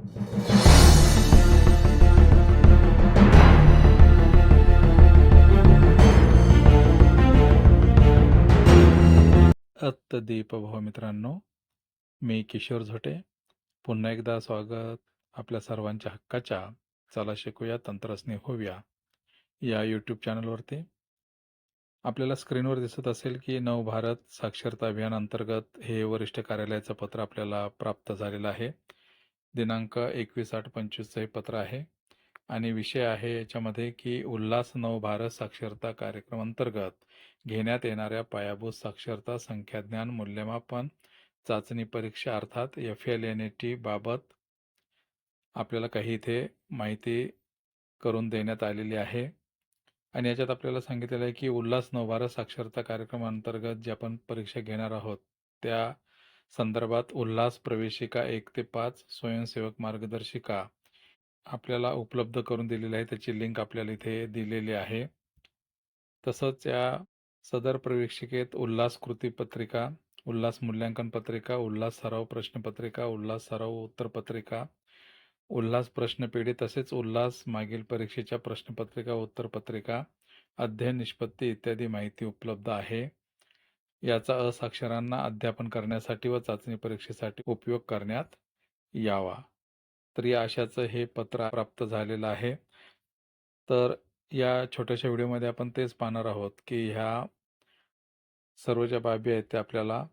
अत्त दीपभाव मित्रांनो मी किशोर झोटे. पुन्हा एकदा स्वागत आपल्या सर्वांच्या हक्काच्या चला शिकूया तंत्रस्ने होऊया या यूट्यूब चॅनलवरती आपल्याला स्क्रीनवर दिसत असेल की नवभारत साक्षरता अभियान अंतर्गत हे वरिष्ठ कार्यालयाचं पत्र आपल्याला प्राप्त झालेलं आहे. दिनांक एकवीस आठ पंचवीसचं हे पत्र आहे. आणि विषय आहे याच्यामध्ये की उल्हास नवभारत साक्षरता कार्यक्रम अंतर्गत घेण्यात येणाऱ्या पायाभूत साक्षरता संख्याज्ञान मूल्यमापन चाचणी परीक्षा अर्थात F L N A T बाबत आपल्याला काही इथे माहिती करून देण्यात आलेली आहे. आणि याच्यात आपल्याला सांगितलेलं आहे की उल्हास नवभारत साक्षरता कार्यक्रमाअंतर्गत जे आपण परीक्षा घेणार आहोत त्या संदर्भात उल्हास प्रवेशिका एक ते पाच स्वयंसेवक मार्गदर्शिका आपल्याला उपलब्ध करून दिलेली आहे. त्याची लिंक आपल्याला इथे दिलेली आहे. तसंच या सदर प्रवेशिकेत उल्हास कृती पत्रिका उल्हास मूल्यांकन पत्रिका उल्हास सराव प्रश्नपत्रिका उल्हास सराव उत्तरपत्रिका उल्हास प्रश्नपेढी तसेच उल्हास मागील परीक्षेच्या प्रश्नपत्रिका उत्तरपत्रिका अध्ययन निष्पत्ती इत्यादी माहिती उपलब्ध आहे. याचा असाक्षरांना अध्यापन करण्यासाठी व चाचणी परीक्षेसाठी उपयोग करण्यात यावा. तर या आशाचं हे पत्र प्राप्त झालेलं आहे. तर या छोट्याशा व्हिडिओमध्ये आपण तेच पाहणार आहोत की ह्या सर्व ज्या बाबी आहेत त्या आपल्याला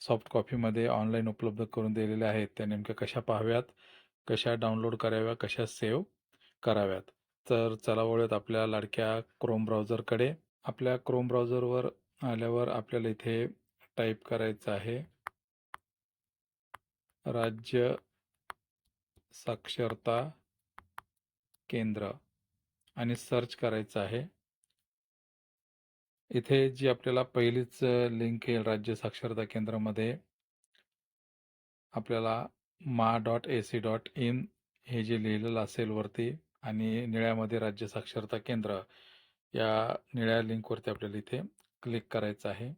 सॉफ्ट कॉपीमध्ये ऑनलाईन उपलब्ध करून दिलेल्या आहेत त्या नेमक्या कशा पाहाव्यात कशा डाउनलोड कराव्या कशा सेव्ह कराव्यात. तर चला वळूयात आपल्या लाडक्या क्रोम ब्राउझरकडे. आपल्या क्रोम ब्राउझरवर आल्यावर आपल्याला इथे टाईप करायचं आहे. राज्य साक्षरता केंद्र आणि सर्च करायचं आहे. इथे जी आपल्याला पहिलीच लिंक येईल राज्य साक्षरता केंद्रामध्ये आपल्याला मा dot A C dot in हे जे लिहिलेलं असेल वरती आणि निळ्यामध्ये राज्य साक्षरता केंद्र या निळ्या लिंकवरती आपल्याला इथे क्लिक करायचं आहे.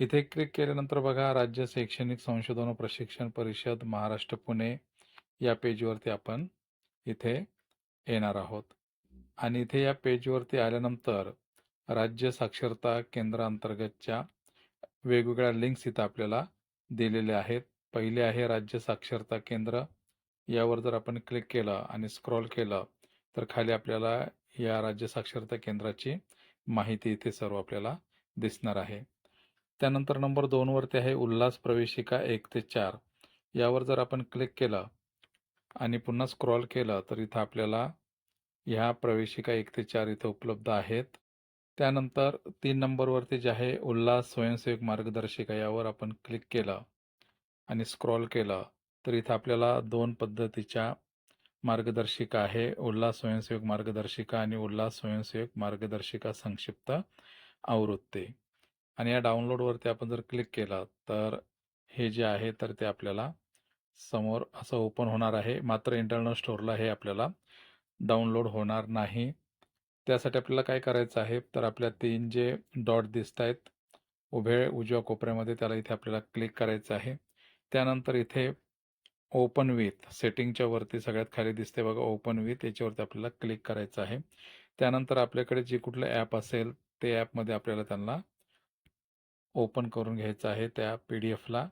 इथे क्लिक केल्यानंतर बघा राज्य शैक्षणिक संशोधन व प्रशिक्षण परिषद महाराष्ट्र पुणे या पेजवरती आपण इथे येणार आहोत. आणि इथे या पेजवरती आल्यानंतर राज्य साक्षरता केंद्रांतर्गतच्या वेगवेगळ्या लिंक्स इथं आपल्याला दिलेल्या आहेत. पहिले आहे राज्य साक्षरता केंद्र. यावर जर आपण क्लिक केलं आणि स्क्रॉल केलं तर खाली आपल्याला या राज्य साक्षरता केंद्राची माहिती इथे सर्व आपल्याला दिसणार आहे. त्यानंतर नंबर दोनवरती आहे उल्हास प्रवेशिका एक ते चार. यावर जर आपण क्लिक केलं आणि पुन्हा स्क्रॉल केलं तर इथं आपल्याला ह्या प्रवेशिका एक ते चार इथं उपलब्ध आहेत. त्यानंतर तीन नंबरवरती जे आहे उल्हास स्वयंसेवक मार्गदर्शिका यावर आपण क्लिक केलं आणि स्क्रॉल केलं तर इथं आपल्याला दोन पद्धतीच्या मार्गदर्शिका आहे. उल्हास स्वयंसेवक मार्गदर्शिका आणि उल्हास स्वयंसेवक मार्गदर्शिका संक्षिप्त. आवृत्ती. आणि या डाउनलोडवरती आपण जर क्लिक केलं तर हे जे आहे तर ते आपल्याला समोर असं ओपन होणार आहे. मात्र इंटरनल स्टोअरला हे आपल्याला डाउनलोड होणार नाही. त्यासाठी आपल्याला काय करायचं आहे तर आपल्या तीन जे डॉट दिसत आहेत उभे उजव्या कोपऱ्यामध्ये त्याला इथे आपल्याला क्लिक करायचं आहे. त्यानंतर इथे ओपन विथ सेटिंगच्या वरती सगळ्यात खाली दिसते बघा ओपन विथ याच्यावरती आपल्याला क्लिक करायचं आहे. त्यानंतर आपल्याकडे जे कुठलं ॲप असेल ते ॲपमध्ये आपल्याला त्यांना ओपन करून घ्यायचं आहे त्या पी डी एफला.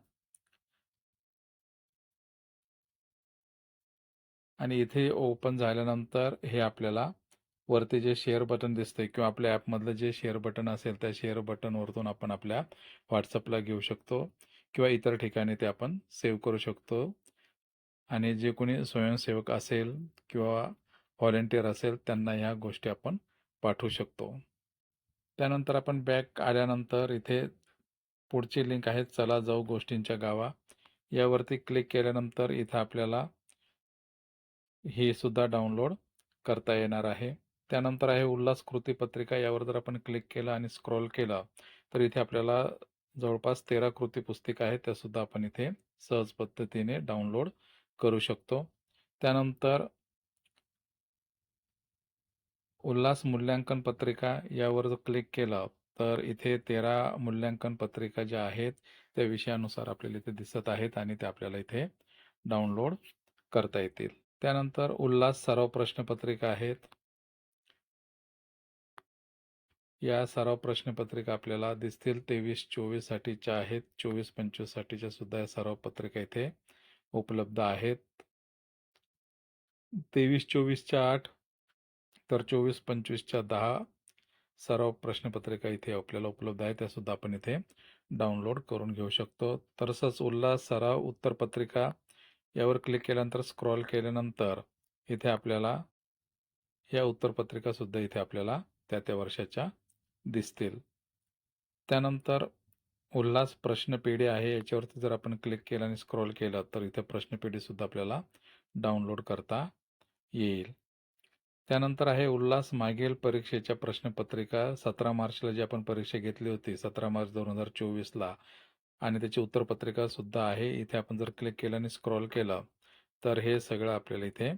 आणि इथे ओपन झाल्यानंतर हे आपल्याला वरती जे शेअर बटन दिसते किंवा आपल्या ॲपमधलं जे शेअर बटन असेल त्या शेअर बटनवरतून आपण आपल्या व्हॉट्सअपला घेऊ शकतो किंवा इतर ठिकाणी ते आपण सेव्ह करू शकतो. आणि जे कोणी स्वयंसेवक असेल किंवा व्हॉलेंटियर असेल त्यांना ह्या गोष्टी आपण पाठवू शकतो. त्यानंतर आपण बॅक आल्यानंतर इथे पुढची लिंक आहे चला जाऊ गोष्टींच्या गावा. यावरती क्लिक केल्यानंतर इथं आपल्याला ही सुद्धा डाउनलोड करता येणार आहे. त्यानंतर आहे उल्हास कृती पत्रिका यावर जर आपण क्लिक केलं आणि स्क्रॉल केलं तर इथे आपल्याला जवळपास तेरा कृती पुस्तिका आहेत त्यासुद्धा आपण इथे सहज पद्धतीने डाउनलोड करू शकतो. त्यानंतर उल्हास मूल्यांकन पत्रिका यावर जर क्लिक केलं तर इथे तेरा मूल्यांकन पत्रिका ज्या आहेत त्या विषयानुसार आपल्याला इथे दिसत आहेत आणि ते आपल्याला इथे डाउनलोड करता येतील. त्यानंतर उल्हास सराव प्रश्नपत्रिका आहेत. या सराव प्रश्नपत्रिका आपल्याला दिसतील. तेवीस चोवीस साठीच्या आहेत. चोवीस पंचवीस साठीच्या सुद्धा या सराव पत्रिका इथे उपलब्ध आहेत. तेवीस चोवीसच्या आठ तर चोवीस पंचवीसच्या दहा सराव प्रश्नपत्रिका इथे आपल्याला उपलब्ध आहे त्यासुद्धा आपण इथे डाउनलोड करून घेऊ शकतो. तसंच उल्हास सराव उत्तरपत्रिका यावर क्लिक केल्यानंतर स्क्रॉल केल्यानंतर इथे आपल्याला या उत्तरपत्रिकासुद्धा इथे आपल्याला त्या त्या वर्षाच्या दिसतील. त्यानंतर उल्हास प्रश्नपेढी आहे. याच्यावरती जर आपण क्लिक केलं आणि स्क्रॉल केलं तर इथे प्रश्नपेढीसुद्धा आपल्याला डाउनलोड करता येईल. त्यानंतर आहे उल्हास मागील परीक्षेच्या प्रश्नपत्रिका. सतरा मार्चला जी आपण परीक्षा घेतली होती सतरा मार्च दोन हजार चोवीसला. आणि त्याची उत्तरपत्रिका सुद्धा आहे. इथे आपण जर क्लिक केलं आणि स्क्रॉल केलं तर हे सगळं आपल्याला इथे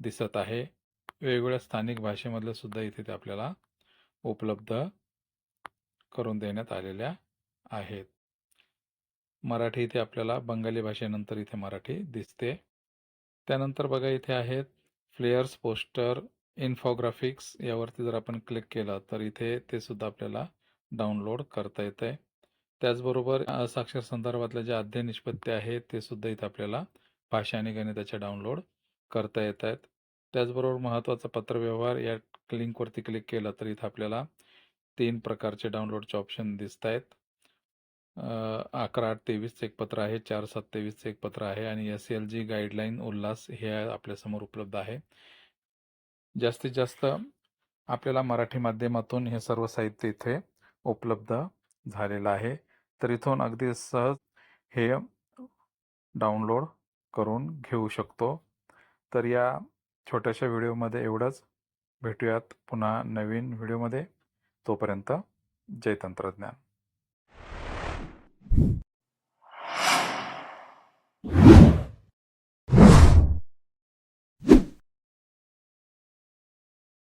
दिसत आहे. वेगवेगळ्या स्थानिक भाषेमधले सुद्धा इथे ते आपल्याला उपलब्ध करून देण्यात आलेल्या आहेत. मराठी इथे आपल्याला बंगाली भाषेनंतर इथे मराठी दिसते. त्यानंतर बघा इथे आहेत फ्लेअर्स पोस्टर इन्फोग्राफिक्स यावरती जर आपण क्लिक केलं तर इथे ते सुद्धा आपल्याला डाउनलोड करता येत आहे त्याचबरोबर साक्षर संदर्भातल्या ज्या अध्ययन निष्पत्ती आहेत ते सुद्धा इथे आपल्याला भाषा आणि गणिताच्या डाउनलोड करता येत आहेत त्याचबरोबर महत्त्वाचा पत्रव्यवहार या लिंकवरती क्लिक केलं तर इथं आपल्याला तीन प्रकारचे डाउनलोडचे ऑप्शन दिसत आहेत अकरा आठ तेवीसचं एक पत्र आहे चार सात तेवीसचं एक पत्र आहे आणि S L G guideline Ulhas हे आपल्यासमोर उपलब्ध आहे. जास्तीत जास्त आपल्याला मराठी माध्यमातून हे सर्व साहित्य इथे उपलब्ध झालेलं आहे. तर इथून अगदी सहज हे डाउनलोड करून घेऊ शकतो. तर या छोट्याशा व्हिडिओमध्ये एवढंच. भेटूयात पुन्हा नवीन व्हिडिओमध्ये. तोपर्यंत जय तंत्रज्ञान.